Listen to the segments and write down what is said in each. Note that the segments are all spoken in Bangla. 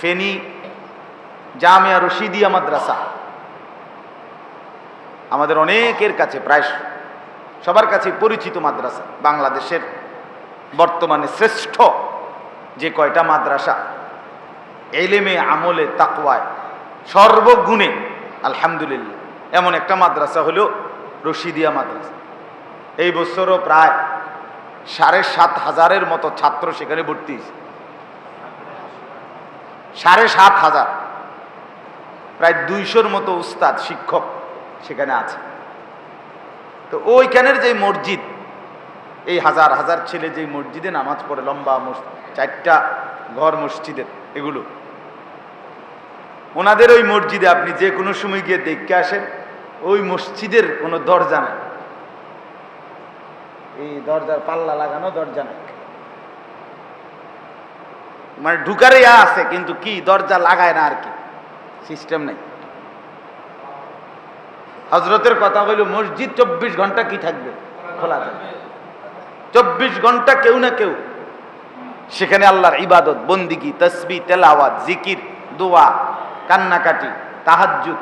ফেনী, জামিয়া রশিদিয়া মাদ্রাসা। আমাদের অনেকের কাছে প্রায় সবার কাছে পরিচিত মাদ্রাসা, বাংলাদেশের বর্তমানে শ্রেষ্ঠ যে কয়টা মাদ্রাসা। এলেমে আমলে তাকওয়ায় সর্বগুণে, আলহামদুলিল্লাহ, এমন একটা মাদ্রাসা হলো রশিদিয়া মাদ্রাসা। এই বছরও প্রায় সাড়ে সাত হাজারের মতো ছাত্র সেখানে ভর্তি হয়েছে। সাড়ে সাত হাজার। প্রায় দুইশোর মতো উস্তাদ, শিক্ষক সেখানে আছে। তো ওইখানের যে মসজিদ, এই হাজার হাজার ছেলে যে মসজিদে নামাজ পড়ে, লম্বা চারটা ঘর মসজিদের এগুলো। ওনাদের ওই মসজিদে আপনি যে কোনো সময় গিয়ে দেখতে আসেন, ওই মসজিদের কোনো দরজা নেই। এই দরজার পাল্লা লাগানো দরজা নেই। মানে ঢুকার ইয়া আছে, কিন্তু কি, দরজা লাগায় না আর কি। সিস্টেম নেই। হজরতের কথা হইল, মসজিদ চব্বিশ ঘণ্টা কি থাকবে? খোলা থাকবে। চব্বিশ ঘণ্টা কেউ না কেউ। সেখানে আল্লাহর ইবাদত বন্দিগি তসবি, তেলাওয়াত, জিকির, দোয়া, কান্নাকাটি, তাহাজ্জুদ,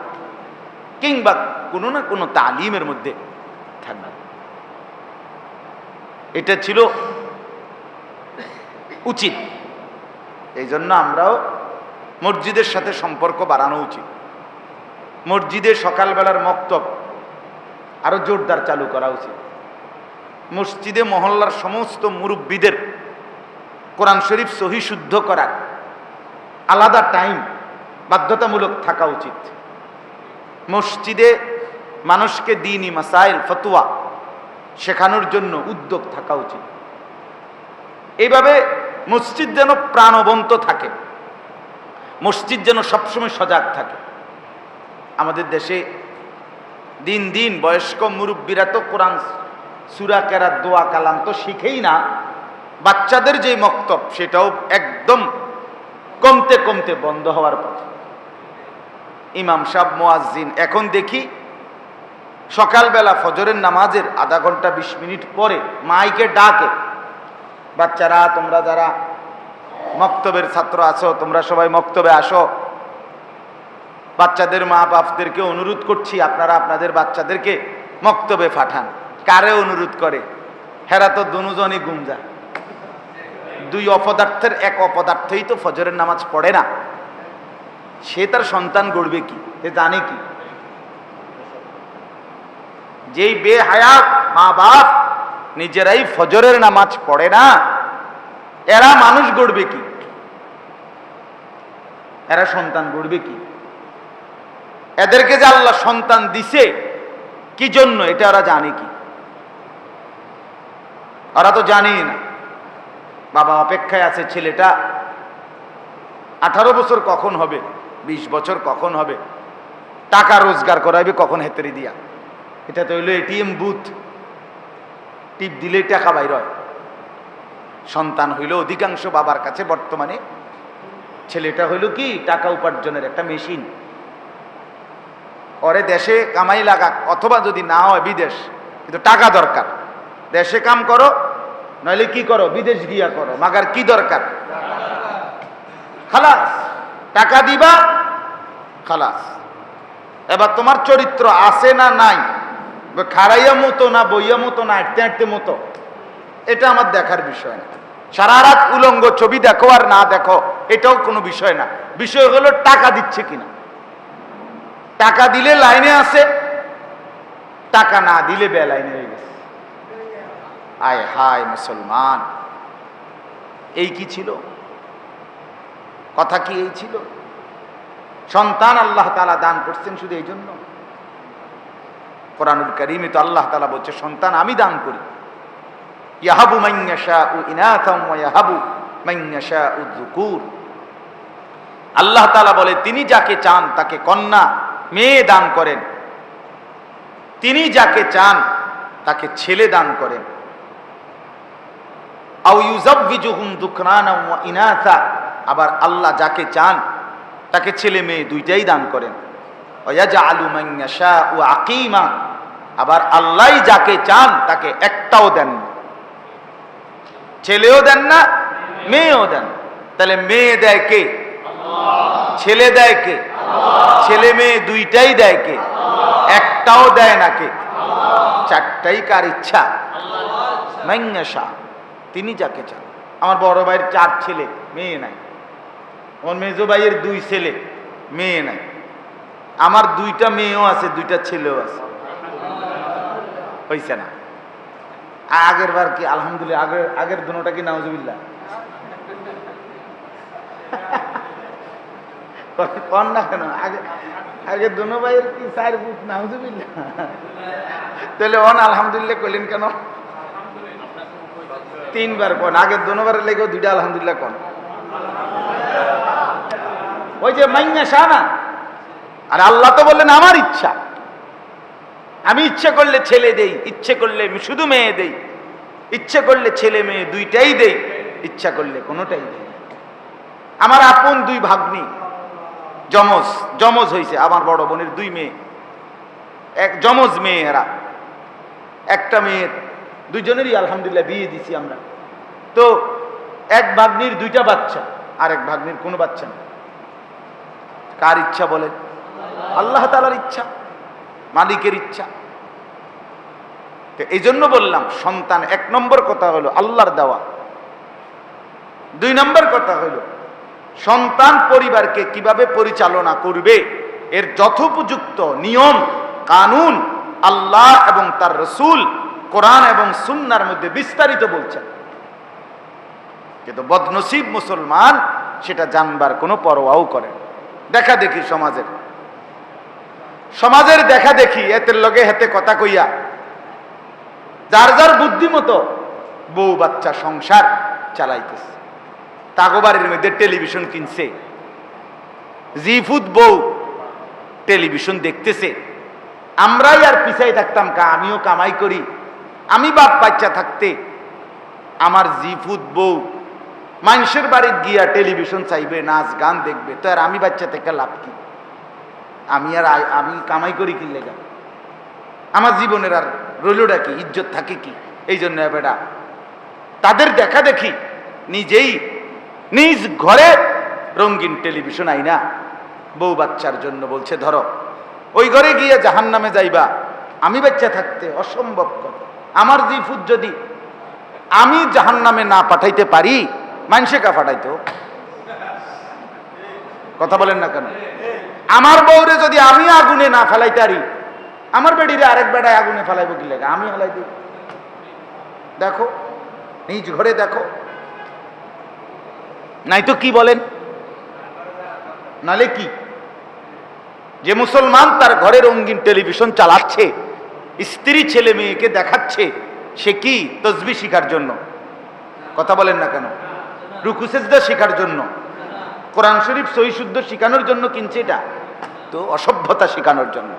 কিংবা কোনো না কোনো তালিমের মধ্যে থাকবে। এটা ছিল উচিত। এই জন্য আমরাও মসজিদের সাথে সম্পর্ক বাড়ানো উচিত। মসজিদে সকালবেলার মক্তব আরও জোরদার চালু করা উচিত। মসজিদে মহল্লার সমস্ত মুরব্বীদের কোরআন শরীফ সহি শুদ্ধ করার আলাদা টাইম বাধ্যতামূলক থাকা উচিত। মসজিদে মানুষকে দিনই মাসাইল, ফতুয়া শেখানোর জন্য উদ্যোগ থাকা উচিত। এইভাবে মসজিদ যেন প্রাণবন্ত থাকে। মসজিদ যেন সবসময় সজাগ থাকে। আমাদের দেশে দিন দিন বয়স্ক মুরব্বীরা তো কোরআন, সুরা কেরাত, দোয়া, কালাম তো শিখেই না। বাচ্চাদের যে মক্তব, সেটাও একদম কমতে কমতে বন্ধ হওয়ার পথে। ইমাম সাহ মোয়াজ্জিন, এখন দেখি সকালবেলা ফজরের নামাজের আধা ঘণ্টা বিশ মিনিট পরে মাইকে ডাকে বাচ্চারা, তোমরা যারা মক্তবের ছাত্র আছো, তোমরা সবাই মক্তবে আসো। বাচ্চাদের মা বাপদেরকে অনুরোধ করছি, আপনারা আপনাদের বাচ্চাদেরকে মক্তবে পাঠান। কারে অনুরোধ করে? হেরা তো দুজনই গুমজা দুই অপদার্থের, এক অপদার্থই তো ফজরের নামাজ পড়ে না। সে তার সন্তান গড়বে কি? সে জানে কি? যেই বেহায়াত মা বাপ নিজেরাই ফজরের নামাজ পড়ে না। এরা মানুষ গড়বে কি? এরা সন্তান গড়বে কি? এদেরকে যে আল্লাহ সন্তান দিছে, কি জন্য? এটা ওরা জানে কি? ওরা তো জানেই না। বাবা অপেক্ষায় আছে ছেলেটা। আঠারো বছর কখন হবে? বিশ বছর কখন হবে? টাকা রোজগার করাইবে কখন হেতেরি দিয়া? এটা তো হইল এটিএম বুথ। টিপ দিলেই টাকা বাইর হয়। সন্তান হইল অধিকাংশ বাবার কাছে বর্তমানে। ছেলেটা হইল কি? টাকা উপার্জনের একটা মেশিন। পরে দেশে কামাই লাগাক, অথবা যদি না হয় বিদেশ, কিন্তু টাকা দরকার। দেশে কাম করো, নইলে কি করো? বিদেশ গিয়া করো, মাগার কি দরকার? খালাস। টাকা দিবা, খালাস। এবার তোমার চরিত্র আছে না নাই? খারাইয়া মতো না, বইয়া মতো না হাঁটতে হাঁটতে মতো। এটা আমার দেখার বিষয় না। সারা রাত উলঙ্গ ছবি দেখো আর না দেখো, এটাও কোনো বিষয় না। বিষয় হলো টাকা দিচ্ছে কিনা। টাকা দিলে লাইনে আছে, টাকা না দিলে বেলাইনে হয়ে গেছে। আয় হায় মুসলমান, এই কি ছিল? কথা কি এই ছিল? সন্তান আল্লাহ তালা দান করছেন শুধু এই জন্য কোরআনুল করিমে তো আল্লাহ তালা বলছে, সন্তান আমি দান করি। ইয়াহাবু মাইয়াশা উ ইনাথাম ইয়াহাবু মাইয়াশা উ যুকুর। আল্লাহ তালা বলে, তিনি যাকে চান তাকে কন্যা, মেয়ে দান করেন। তিনি যাকে চান তাকে ছেলে দান করেন। আউ ইউজাব্বিজুহুম দুকরানা ওয়া ইনাথা আবার আল্লাহ যাকে চান তাকে ছেলে মেয়ে দুইটাই দান করেন। ওয়াজআলু মান ইয়াশাউ আকিমা আবার আল্লাহই যাকে চান তাকে একটাও দেন ছেলেও দেন না, মেয়েও দেন তাহলে মেয়ে দেয় কে? ছেলে দেয় কে? ছেলে মেয়ে দুইটাই দেয় কে? একটাও দেয় না কে? চারটাই কার ইচ্ছা? তিনি যাকে চান। আমার বড় ভাইয়ের চার ছেলে, মেয়ে নাই। আমার মেজো ভাইয়ের দুই ছেলে, মেয়ে নাই। আমার দুইটা মেয়েও আছে, দুইটা ছেলেও আছে। হয়েছে না। আগের বার কি, আলহামদুলিল্লাহ আগের আগের দুটা কি, নাউজুবিল্লাহ। কন না কেন, আগে আগে দুনো ভাইয়ের কি চার বুট নাউজুবিল্লাহ। তাহলে অন আলহামদুলিল্লাহ কইলেন কেন? তিনবার কন, আগের দুনোবারের লেগেও দুইটা আলহামদুলিল্লাহ কন। ওই যে মাইয়া শাহ আর আল্লাহ তো বললেন, আমার ইচ্ছা। আমি ইচ্ছে করলে ছেলে দেই, ইচ্ছে করলে শুধু মেয়ে দেই। ইচ্ছে করলে ছেলে মেয়ে দুইটাই দেই, ইচ্ছা করলে কোনোটাই দেই আমার আপন দুই ভাগ্নি, যমজ যমজ হয়েছে আমার বড় বোনের দুই মেয়ে। এক যমজ মেয়ে এরা। একটা মেয়ের দুইজনেরই আলহামদুলিল্লাহ বিয়ে দিছি আমরা। তো এক ভাগ্নির দুইটা বাচ্চা, আর এক ভাগ্নির কোনো বাচ্চা না কার ইচ্ছা বলেন? আল্লাহ তালার ইচ্ছা। মালিকের ইচ্ছা। তো এই জন্য বললাম, সন্তান এক নম্বর কথা হলো আল্লাহর দেওয়া। দুই নম্বর কথা হলো, সন্তান পরিবারকে কীভাবে পরিচালনা করবে? এর যথোপযুক্ত নিয়ম, কানুন আল্লাহ এবং তার রসুল কোরআন এবং সুন্নার মধ্যে বিস্তারিত বলছেন। কিন্তু বদনসিব মুসলমান সেটা জানবার কোনো পরোয়াও করে। দেখা দেখি সমাজের সমাজের দেখা দেখি, এতের লগে হেতে কথা কইয়া। যার যার বুদ্ধিমতো বউ বাচ্চা সংসার চালাইতেছে। তাগোবারের মধ্যে টেলিভিশন কিনছে। জিফুত বউ টেলিভিশন দেখতেছে। আমরাই আর পিছাই থাকতাম কা, আমিও কামাই করি। আমি বাপ বাচ্চা থাকতে আমার জিফুত বউ মানুষের বাড়ি গিয়া টেলিভিশন চাইবে, নাচ গান দেখবে, তো আর আমি বাচ্চা থেকে লাভ কি? আমি আর আমি কামাই করি কি লেগা আমার জীবনের আর রইলটা কি? ইজ্জত থাকে কি? এই জন্য বেটা। তাদের দেখা দেখি নিজেই নিজ ঘরে রঙিন টেলিভিশন আইনা। বউ বাচ্চার জন্য বলছে, ধরো, ওই ঘরে গিয়ে জাহান নামে যাইবা। আমি বাচ্চা থাকতে অসম্ভব কথা। আমার জিফুত যদি আমি জাহান নামে না পাঠাইতে পারি মানুষে কা পাঠাইতো কথা বলেন না কেন? আমার বউরে যদি আমি আগুনে না ফেলাইতে পারি আমার বেডিরে আরেক বেড়ায় আগুনে ফেলাইবো কি লেগে? আমি ফেলাই দিই দেখো, নিজ ঘরে দেখো। নাই তো কি বলেন? নালে কি? যে মুসলমান তার ঘরে রঙিন টেলিভিশন চালাচ্ছে, স্ত্রী ছেলে মেয়েকে দেখাচ্ছে, সে কি তসবি শিখার জন্য? কথা বলেন না কেন? রুকুসেজদা শেখার জন্য। কোরআন শরীফ সহি শুদ্ধ শিখানোর জন্য কিনছে এটা। তো অসভ্যতা শেখানোর জন্য।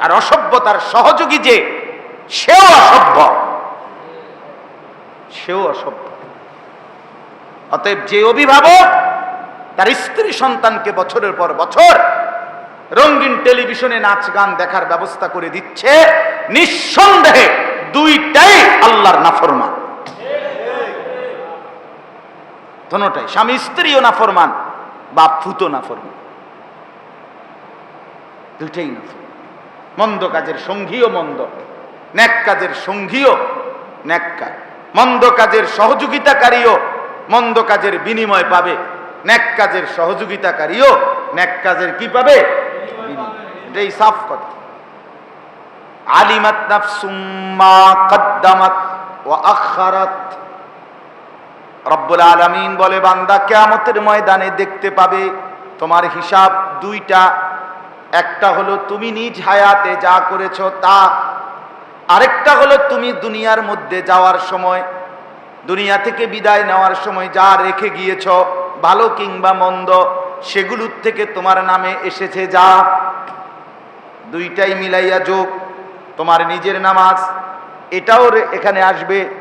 আর অসভ্যতার সহযোগী যে, সেও অসভ্য। সেও অসভ্য। অতএব যে অভিভাবক, তার স্ত্রী সন্তানকে বছরের পর বছর রঙিন টেলিভিশনে নাচ, গান দেখার ব্যবস্থা করে দিচ্ছে, নিঃসন্দেহে দুইটাই আল্লাহর নাফরমান। দোনোটাই স্বামী স্ত্রীও নাফরমান বাপ ফুতো নাফরমান। দুইটাই নাফরমান মন্দ কাজের সঙ্গীও মন্দ, ন্যাক কাজের সঙ্গীও ন্যাক্কার মন্দ কাজের সহযোগিতাকারীও মন্দ কাজের বিনিময় পাবে। ন্যাক কাজের সহযোগিতাকারীও ন্যাক কাজের কি পাবে। এটাই সাফ কথা। আলিমাত নাফসুম মা কদ্দামাত ওয়া আখারাত। রব্বুল আলামিন বলে, বান্দা কেয়ামতের ময়দানে দেখতে পাবে তোমার হিসাব দুইটা একটা হলো তুমি নিজ হায়াতে যা করেছ তা। আরেকটা হলো তুমি দুনিয়ার মধ্যে যাওয়ার সময়, দুনিয়া থেকে বিদায় নেওয়ার সময় যা রেখে গিয়েছ, ভালো কিংবা মন্দ, সেগুলোর থেকে তোমার নামে এসেছে যা। দুইটাই মিলাইয়া যোগ, তোমার নিজের নামাজ, এটাও এখানে আসবে।